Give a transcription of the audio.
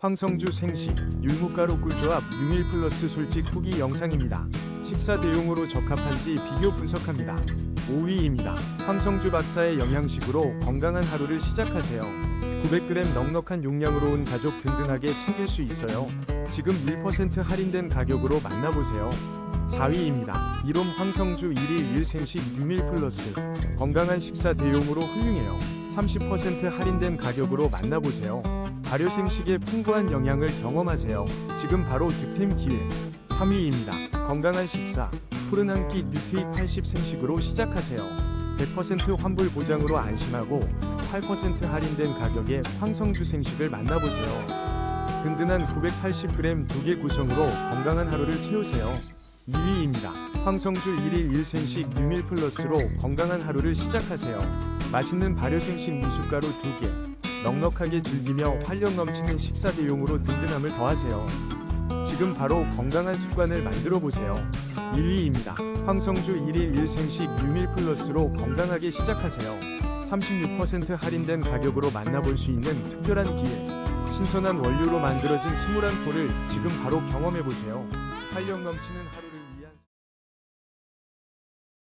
황성주 생식, 율무가루 꿀조합, 융일 플러스 솔직 후기 영상입니다. 식사 대용으로 적합한지 비교 분석합니다. 5위입니다. 황성주 박사의 영양식으로 건강한 하루를 시작하세요. 900g 넉넉한 용량으로 온 가족 든든하게 챙길 수 있어요. 지금 1% 할인된 가격으로 만나보세요. 4위입니다. 이롬 황성주 1일 1 생식 6밀 플러스 건강한 식사 대용으로 훌륭해요. 30% 할인된 가격으로 만나보세요. 발효 생식의 풍부한 영양을 경험하세요. 지금 바로 득템 기회. 3위입니다. 건강한 식사 푸른 한끼 뉴테이 80 생식으로 시작하세요. 100% 환불 보장으로 안심하고 8% 할인된 가격에 황성주 생식을 만나보세요. 든든한 980g 두개 구성으로 건강한 하루를 채우세요. 2위입니다. 황성주 1일 1생식 뉴밀 플러스로 건강한 하루를 시작하세요. 맛있는 발효생식 미숫가루 2개. 넉넉하게 즐기며 활력 넘치는 식사 대용으로 든든함을 더하세요. 지금 바로 건강한 습관을 만들어 보세요. 1위입니다. 황성주 1일 1생식 뉴밀 플러스로 건강하게 시작하세요. 36% 할인된 가격으로 만나볼 수 있는 특별한 기회. 신선한 원료로 만들어진 스물한 포를 지금 바로 경험해 보세요. 활력 넘치는 하루를